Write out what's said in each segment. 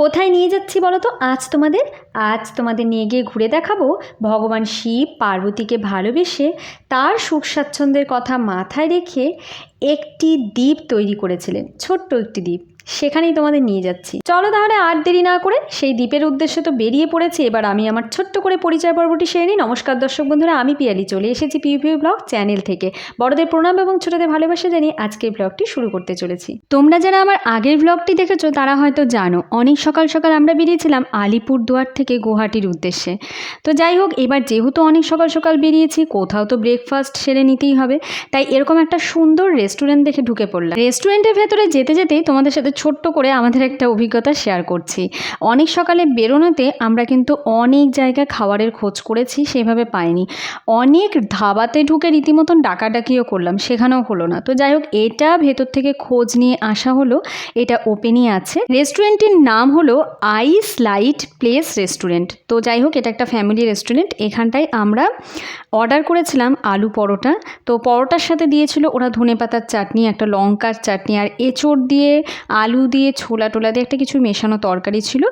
কোথায় নিয়ে যাচ্ছি বলো তো আজ তোমাদের আজ তোমাদের নিয়ে গিয়ে ঘুরে দেখাবো ভগবান শিব পার্বতীকে ভালোবেসে তার সুখ স্বাচ্ছন্দ্যের কথা মাথায় রেখে একটি দ্বীপ তৈরি করেছিলেন, ছোট্ট একটি দ্বীপ। সেখানেই তোমাদের নিয়ে যাচ্ছি। চলো তাহলে আর দেরি না করে সেই দ্বীপের উদ্দেশ্যে তো বেরিয়ে পড়েছি। এবার আমি আমার ছোট্ট করে পরিচয় পর্বটি সেরে নিই। নমস্কার দর্শক বন্ধুরা, আমি পিয়ালি। চলে এসেছি পিউপিউ ব্লগ চ্যানেল থেকে। বড়দের প্রণাম এবং ছোটদের ভালোবাসা জানিয়ে আজকের ব্লগটি শুরু করতে চলেছি। তোমরা যারা আমার আগের ব্লগটি দেখেছ, তারা হয়তো জানো, অনেক সকাল সকাল আমরা বেরিয়েছিলাম আলিপুর দুয়ার থেকে গুয়াহাটির উদ্দেশ্যে। তো যাই হোক, এবার যেহেতু অনেক সকাল সকাল বেরিয়েছি, কোথাও তো ব্রেকফাস্ট সেরে নিতেই হবে। তাই এরকম একটা সুন্দর রেস্টুরেন্ট দেখে ঢুকে পড়লাম। রেস্টুরেন্টের ভেতরে যেতে যেতেই তোমাদের সাথে ছোট্ট করে আমাদের একটা অভিজ্ঞতা শেয়ার করছি। অনেক সকালে বেরোনোতে আমরা কিন্তু অনেক জায়গায় খাবারের খোঁজ করেছি, সেভাবে পাইনি। অনেক ধাবাতে ঢুকে রীতিমতন ডাকাডাকিও করলাম, সেখানেও হলো না। তো যাই হোক, এটা ভেতর থেকে খোঁজ নিয়ে আসা হলো, এটা ওপেনই আছে। রেস্টুরেন্টটির নাম হলো আইস লাইট প্লেস রেস্টুরেন্ট তো যাই হোক, এটা একটা ফ্যামিলি রেস্টুরেন্ট এখানটায় আমরা অর্ডার করেছিলাম আলু পরোটা। তো পরোটার সাথে দিয়েছিল ওরা ধনে পাতার চাটনি, একটা লঙ্কার চাটনি, আর এঁচড় দিয়ে আলু দিয়ে ছোলা টোলা দিয়ে একটা কিছু মেশানো তরকারি ছিল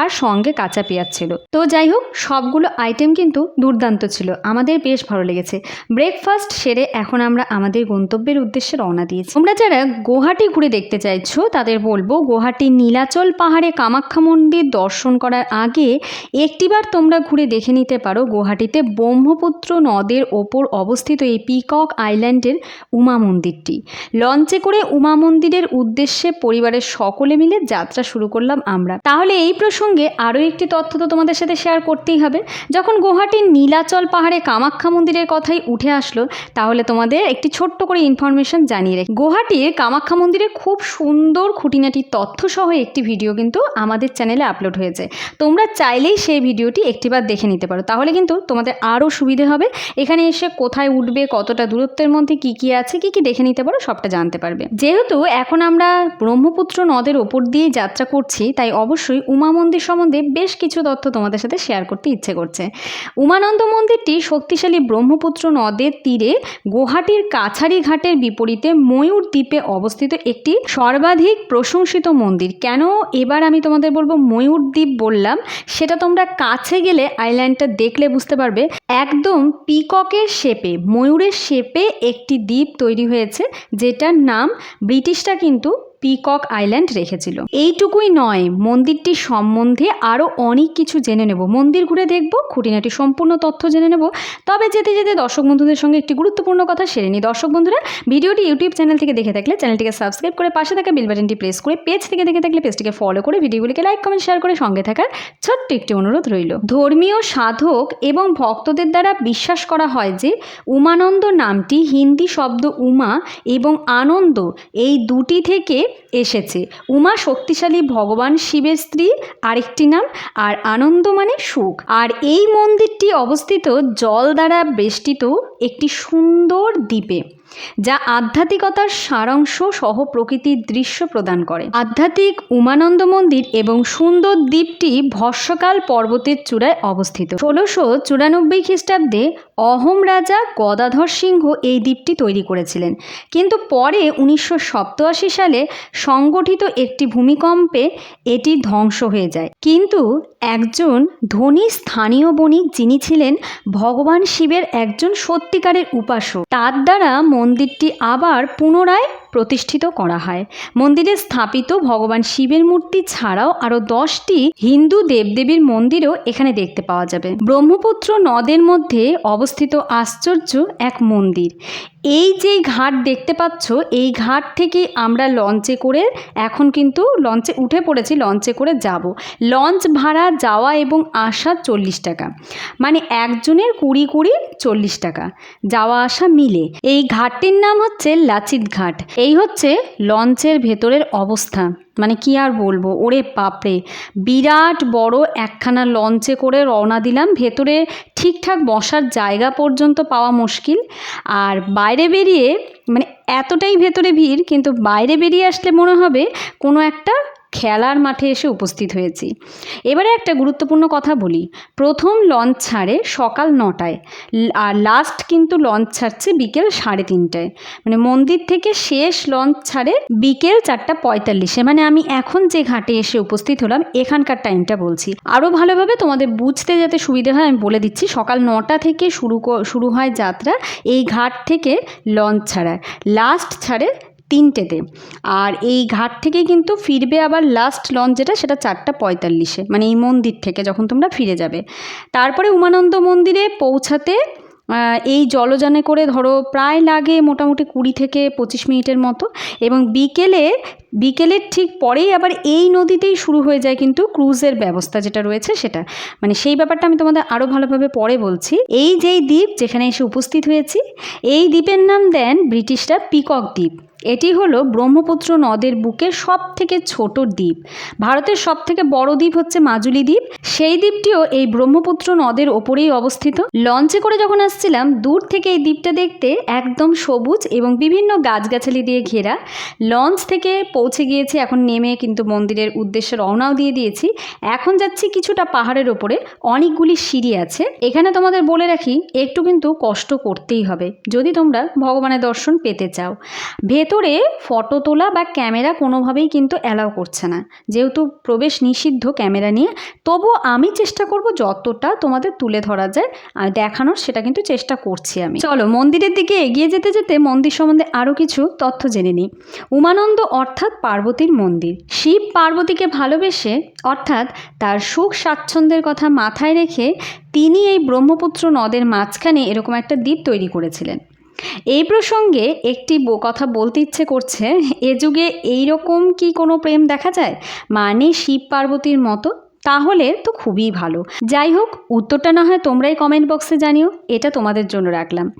আর সঙ্গে কাঁচা পেঁয়াজ ছিল। তো যাই হোক, সবগুলো আইটেম কিন্তু দুর্দান্ত ছিল। আমাদের বেশ ভালো লেগেছে। ব্রেকফাস্ট সেরে এখন আমরা আমাদের গন্তব্যের উদ্দেশ্যে রওনা দিয়েছি। তোমরা যারা গুয়াহাটি ঘুরে দেখতে চাইছো, তাদের বলব গুয়াহাটির নীলাচল পাহাড়ে কামাখ্যা মন্দির দর্শন করার আগে একটিবার তোমরা ঘুরে দেখে নিতে পারো গুয়াহাটিতে ব্রহ্মপুত্র নদের ওপর অবস্থিত এই পিকক আইল্যান্ডের উমা মন্দিরটি। লঞ্চে করে উমা মন্দিরের উদ্দেশ্যে পরিবারের সকলে মিলে যাত্রা শুরু করলাম আমরা। তাহলে এই প্রসঙ্গে আরও একটি তথ্য তো তোমাদের সাথে শেয়ার করতেই হবে। যখন গুয়াহাটির নীলাচল পাহাড়ে কামাখ্যা মন্দিরের কথাই উঠে আসলো, তাহলে তোমাদের একটি ছোট্ট করে ইনফরমেশন জানিয়ে রাখি। গুয়াহাটির কামাখ্যা মন্দিরে খুব সুন্দর খুঁটিনাটি তথ্য সহ একটি ভিডিও কিন্তু আমাদের চ্যানেলে আপলোড হয়েছে। তোমরা চাইলেই সেই ভিডিওটি একটিবার দেখে নিতে পারো। তাহলে কিন্তু তোমাদের আরও সুবিধে হবে। এখানে এসে কোথায় উঠবে, কতটা দূরত্বের মধ্যে কি কি আছে, কি কি দেখে নিতে পারো, সবটা জানতে পারবে। যেহেতু এখন আমরা ব্রহ্মপুত্র নদের ওপর দিয়ে যাত্রা করছি, তাই অবশ্যই উমা মন্দির সম্বন্ধে বেশ কিছু তথ্য তোমাদের সাথে শেয়ার করতে ইচ্ছে করছে। উমানন্দ মন্দিরটি শক্তিশালী ব্রহ্মপুত্র নদের তীরে গুয়াহাটির কাছারি ঘাটের বিপরীতে ময়ূর দ্বীপে অবস্থিত একটি সর্বাধিক প্রশংসিত মন্দির। কেন এবার আমি তোমাদের বলব ময়ূর দ্বীপ বললাম, সেটা তোমরা কাছে গেলে আইল্যান্ডটা দেখলে বুঝতে পারবে। একদম পিককের শেপে, ময়ূরের শেপে একটি দ্বীপ তৈরি হয়েছে, যেটার নাম ব্রিটিশরা কিন্তু পিকক আইল্যান্ড রেখেছিল। এইটুকুই নয় মন্দিরটি সম্বন্ধে আরও অনেক কিছু জেনে নেব। মন্দির ঘুরে দেখব, খুঁটিনাটি সম্পূর্ণ তথ্য জেনে নেব। তবে যেতে যেতে দর্শক বন্ধুদের সঙ্গে একটি গুরুত্বপূর্ণ কথা সেরে নিই। দর্শক বন্ধুরা, ভিডিওটি ইউটিউব চ্যানেল থেকে দেখে থাকলে চ্যানেলটিকে সাবস্ক্রাইব করে পাশে থাকা বেল বাটনটি প্রেস করে পেজ থেকে দেখে থাকলে পেজটিকে ফলো করে ভিডিওগুলিকে লাইক, কমেন্ট, শেয়ার করে সঙ্গে থাকার ছোট্ট একটি অনুরোধ রইল। ধর্মীয় সাধক এবং ভক্তদের দ্বারা বিশ্বাস করা হয় যে উমানন্দ নামটি হিন্দি শব্দ উমা এবং আনন্দ এই দুটি থেকে এসেছে। উমা শক্তিশালী ভগবান শিবের স্ত্রী, আরেকটি নাম, আর আনন্দ মানে সুখ। আর এই মন্দিরটি অবস্থিত জল দ্বারা বেষ্টিত একটি সুন্দর দ্বীপে। যা আধ্যাত্মিকতার সারাংশ সহ প্রকৃতির দৃশ্য প্রদান করে। আধ্যাত্মিক উমানন্দ মন্দির এবং সুন্দর দ্বীপটি ভস্যকাল পর্বতের চূড়ায় অবস্থিত। ষোলোশো চুরানব্বই খ্রিস্টাব্দে অহোম রাজা গদাধর সিংহ এই দ্বীপটি তৈরি করেছিলেন। কিন্তু পরে উনিশশো সপ্তআশি সালে সংগঠিত একটি ভূমিকম্পে এটি ধ্বংস হয়ে যায়। কিন্তু একজন ধনী স্থানীয় বণিক যিনি ছিলেন, ভগবান শিবের একজন সত্যিকারের উপাসক। তার দ্বারা মন্দিরটি আবার পুনরায় প্রতিষ্ঠিত করা হয়। মন্দিরে স্থাপিত ভগবান শিবের মূর্তি ছাড়াও আরও দশটি হিন্দু দেবদেবীর মন্দিরও এখানে দেখতে পাওয়া যাবে। ব্রহ্মপুত্র নদের মধ্যে অবস্থিত আশ্চর্য এক মন্দির। এই যে ঘাট দেখতে পাচ্ছ, এই ঘাট থেকে আমরা লঞ্চে করে, এখন কিন্তু লঞ্চে, উঠে পড়েছি, লঞ্চে করে যাব। লঞ্চ ভাড়া যাওয়া এবং আসা চল্লিশ টাকা। মানে একজনের কুড়ি কুড়ি চল্লিশ টাকা। যাওয়া আসা মিলে। এই ঘাটটির নাম হচ্ছে লাচিত ঘাট। এই হচ্ছে লঞ্চের ভেতরের অবস্থা। মানে কি আর বলব? ওরে বাপরে! বিরাট বড় একখানা লঞ্চে করে রওনা দিলাম। ভেতরে ঠিকঠাক বসার জায়গা পর্যন্ত পাওয়া মুশকিল। আর বাইরে বেরিয়ে মানে এতটাই ভেতরে ভিড়, কিন্তু বাইরে বেরিয়ে আসলে মনে হবে কোনো একটা খেলার মাঠে এসে উপস্থিত হয়েছি। এবারে একটা গুরুত্বপূর্ণ কথা বলি। প্রথম লঞ্চ ছাড়ে সকাল নটায়, আর লাস্ট কিন্তু লঞ্চ ছাড়ছে বিকেল সাড়ে তিনটায়। মানে মন্দির থেকে শেষ লঞ্চ ছাড়ে বিকেল চারটা পঁয়তাল্লিশে। মানে আমি এখন যে ঘাটে এসে উপস্থিত হলাম, এখানকার টাইমটা বলছি। আরও ভালোভাবে তোমাদের বুঝতে যাতে সুবিধে হয়, আমি বলে দিচ্ছি, সকাল নটা থেকে শুরু শুরু হয় যাত্রা, এই ঘাট থেকে লঞ্চ ছাড়ায়। লাস্ট ছাড়ে তিনটেতে আর এই ঘাট থেকে কিন্তু ফিরবে আবার লাস্ট লঞ্চ যেটা, সেটা চারটা পঁয়তাল্লিশে মানে এই মন্দির থেকে যখন তোমরা ফিরে যাবে। তারপরে উমানন্দ মন্দিরে পৌঁছাতে এই জলযানে করে ধরো প্রায় লাগে মোটামুটি কুড়ি থেকে পঁচিশ মিনিটের মতো। এবং বিকেলে, বিকেলের ঠিক পরেই আবার এই নদীতেই শুরু হয়ে যায় কিন্তু ক্রুজের ব্যবস্থা যেটা রয়েছে সেটা। মানে সেই ব্যাপারটা আমি তোমাদের আরও ভালোভাবে পরে বলছি। এই যেই দ্বীপ যেখানে এসে উপস্থিত হয়েছি, এই দ্বীপের নাম দেন ব্রিটিশরা পিকক দ্বীপ। এটি হলো ব্রহ্মপুত্র নদের বুকে সব থেকে ছোট দ্বীপ। ভারতের সব থেকে বড় দ্বীপ হচ্ছে মাজুলি দ্বীপ। সেই দ্বীপটিও এই ব্রহ্মপুত্র নদের ওপরেই অবস্থিত। লঞ্চে করে যখন আসছিলাম, দূর থেকে এই দ্বীপটা দেখতে একদম সবুজ এবং বিভিন্ন গাছগাছালি দিয়ে ঘেরা। লঞ্চ থেকে পৌঁছে গিয়েছি, এখন নেমে কিন্তু মন্দিরের উদ্দেশ্যে রওনাও দিয়ে দিয়েছি। এখন যাচ্ছি কিছুটা পাহাড়ের ওপরে, অনেকগুলি সিঁড়ি আছে। এখানে তোমাদের বলে রাখি, একটু কিন্তু কষ্ট করতেই হবে। যদি তোমরা ভগবানের দর্শন পেতে চাও। ভেতরে ফটো তোলা বা ক্যামেরা কোনোভাবেই কিন্তু অ্যালাউ করছে না। যেহেতু প্রবেশ নিষিদ্ধ ক্যামেরা নিয়ে তবু আমি চেষ্টা করব যতটা তোমাদের তুলে ধরা যায় আর দেখানোর, সেটা কিন্তু চেষ্টা করছি আমি। চলো, মন্দিরের দিকে এগিয়ে যেতে যেতে মন্দির সম্বন্ধে আরও কিছু তথ্য জেনে নিই। উমানন্দ অর্থাৎ পার্বতীর মন্দির। শিব পার্বতীকে ভালোবেসে, অর্থাৎ তার সুখ স্বাচ্ছন্দ্যের কথা মাথায় রেখে, তিনি এই ব্রহ্মপুত্র নদের মাঝখানে এরকম একটা দ্বীপ তৈরি করেছিলেন। এই প্রসঙ্গে একটি কথা বলতে ইচ্ছে করছে। এ যুগে এইরকম কি কোনো প্রেম দেখা যায়? মানে শিব পার্বতীর মতো? তাহলে তো খুবই ভালো। যাই হোক, উত্তরটা না হয় তোমরাই কমেন্ট বক্সে জানিও। এটা তোমাদের জন্য রাখলাম।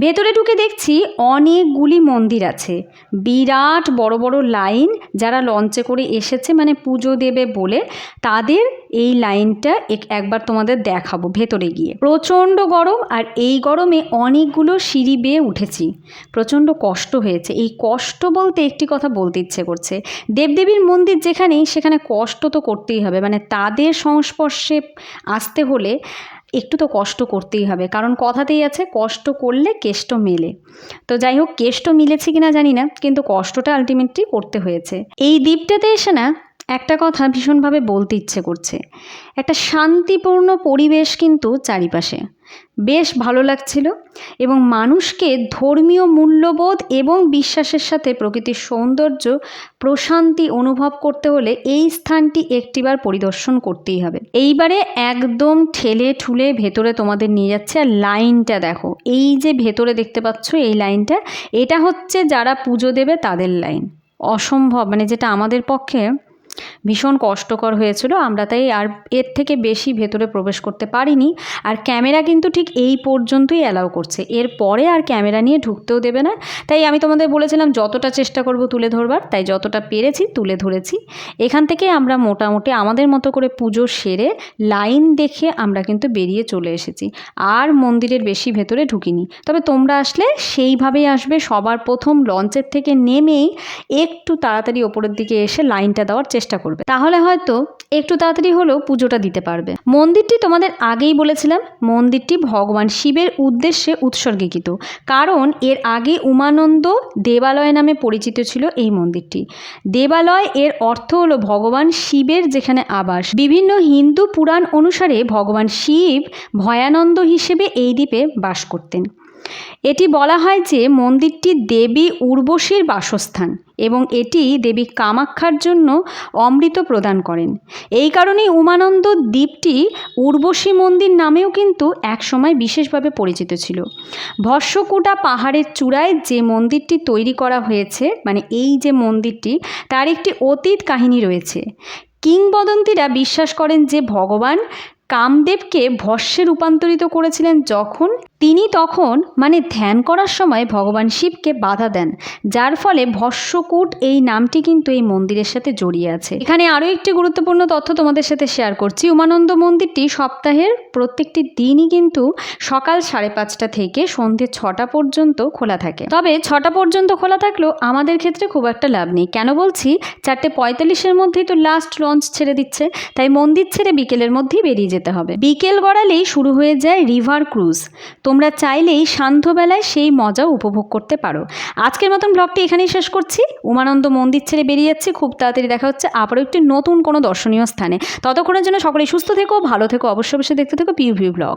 ভেতরে ঢুকে দেখছি অনেকগুলি মন্দির আছে। বিরাট বড় বড় লাইন যারা লঞ্চে করে এসেছে মানে পুজো দেবে বলে। তাদের এই লাইনটা এক- একবার তোমাদের দেখাবো ভেতরে গিয়ে। প্রচণ্ড গরম আর এই গরমে অনেকগুলো সিঁড়ি বেয়ে উঠেছি। প্রচণ্ড কষ্ট হয়েছে। এই কষ্ট বলতে একটি কথা বলতে ইচ্ছে করছে। দেবদেবীর মন্দির যেখানেই, সেখানে কষ্ট তো করতেই হবে। মানে তাদের সংস্পর্শে আসতে হলে একটু তো কষ্ট করতেই হবে। কারণ কথাতেই আছে, কষ্ট করলে কেষ্ট মেলে। তো যাই হোক, কেষ্ট মিলেছে কিনা জানি না, কিন্তু কষ্টটা আলটিমেটলি করতে হয়েছে। এই দ্বীপটাতে এসে না একটা কথা ভীষণভাবে বলতে ইচ্ছে করছে। একটা শান্তিপূর্ণ পরিবেশ কিন্তু চারিপাশে। বেশ ভালো লাগছিল এবং মানুষকে ধর্মীয় মূল্যবোধ এবং বিশ্বাসের সাথে প্রকৃতির সৌন্দর্য, প্রশান্তি অনুভব করতে হলে এই স্থানটি একটিবার পরিদর্শন করতেই হবে। এইবারে একদম ঠেলে ঠুলে ভেতরে তোমাদের নিয়ে যাচ্ছে আর লাইনটা দেখো। এই যে ভেতরে দেখতে পাচ্ছ এই লাইনটা, এটা হচ্ছে যারা পুজো দেবে তাদের লাইন। অসম্ভব মানে যেটা আমাদের পক্ষে ভীষণ কষ্টকর হয়েছিল। আমরা তাই আর এর থেকে বেশি ভেতরে প্রবেশ করতে পারিনি। আর ক্যামেরা কিন্তু ঠিক এই পর্যন্তই অ্যালাউ করছে। এর পরে আর ক্যামেরা নিয়ে ঢুকতেও দেবে না। তাই আমি তোমাদের বলেছিলাম, যতটা চেষ্টা করব তুলে ধরবার, তাই যতটা পেরেছি তুলে ধরেছি। এখান থেকে আমরা মোটামুটি আমাদের মতো করে পুজো সেরে লাইন দেখে আমরা কিন্তু বেরিয়ে চলে এসেছি। আর মন্দিরের বেশি ভেতরে ঢুকিনি। তবে তোমরা আসলে সেইভাবেই আসবে। সবার প্রথম লঞ্চের থেকে নেমেই একটু তাড়াতাড়ি ওপরের দিকে এসে লাইনটা দেওয়ার চেষ্টা করবে। তাহলে হয়তো একটু তাড়াতাড়ি হলেও পুজোটা দিতে পারবে। মন্দিরটি তোমাদের আগেই বলেছিলাম, মন্দিরটি ভগবান শিবের উদ্দেশ্যে উৎসর্গীকৃত। কারণ এর আগে উমানন্দ দেবালয় নামে পরিচিত ছিল এই মন্দিরটি। দেবালয় এর অর্থ হলো ভগবান শিবের যেখানে আবাস। বিভিন্ন হিন্দু পুরাণ অনুসারে ভগবান শিব ভয়ানন্দ হিসেবে এই দ্বীপে বাস করতেন। এটি বলা হয় যে মন্দিরটি দেবী উর্বশীর বাসস্থান। এবং এটি দেবী কামাক্ষার জন্য অমৃত প্রদান করেন। এই কারণেই উমানন্দ দ্বীপটি উর্বশী মন্দির নামেও কিন্তু একসময় বিশেষভাবে পরিচিত ছিল। ভস্মকুটা পাহাড়ের চূড়ায় যে মন্দিরটি তৈরি করা হয়েছে মানে এই যে মন্দিরটি, তার একটি অতীত কাহিনী রয়েছে। কিংবদন্তীরা বিশ্বাস করেন যে ভগবান কামদেবকে ভস্যে রূপান্তরিত করেছিলেন যখন তিনি তখন মানে ধ্যান করার সময় ভগবান শিবকে বাধা দেন, যার ফলে ভস্যকূট এই নামটি কিন্তু এই মন্দিরের সাথে জড়িয়ে আছে। এখানে আরও একটি গুরুত্বপূর্ণ তথ্য তোমাদের সাথে শেয়ার করছি। উমানন্দ মন্দিরটি সপ্তাহের প্রত্যেকটি দিনই কিন্তু সকাল সাড়ে পাঁচটা থেকে সন্ধে ছটা পর্যন্ত খোলা থাকে। তবে ছটা পর্যন্ত খোলা থাকলেও আমাদের ক্ষেত্রে খুব একটা লাভ নেই। কেন বলছি? চারটে পঁয়তাল্লিশের মধ্যেই তো লাস্ট লঞ্চ ছেড়ে দিচ্ছে, তাই মন্দির ছেড়ে বিকেলের মধ্যেই বেরিয়ে যেতে হবে। বিকেল গড়ালেই শুরু হয়ে যায় রিভার ক্রুজ। তোমরা চাইলেই সান্ধ্যবেলায় সেই মজা উপভোগ করতে পারো। আজকের মতন ব্লগটি এখানেই শেষ করছি। উমানন্দ মন্দির ছেড়ে বেরিয়ে যাচ্ছি। খুব তাড়াতাড়ি দেখা হচ্ছে আবারও একটি নতুন কোনো দর্শনীয় স্থানে। ততক্ষণের জন্য সকলেই সুস্থ থেকো, ভালো থেকো, অবশ্যই অবশ্যই দেখতে থেকো পিউ ভিউ ব্লগ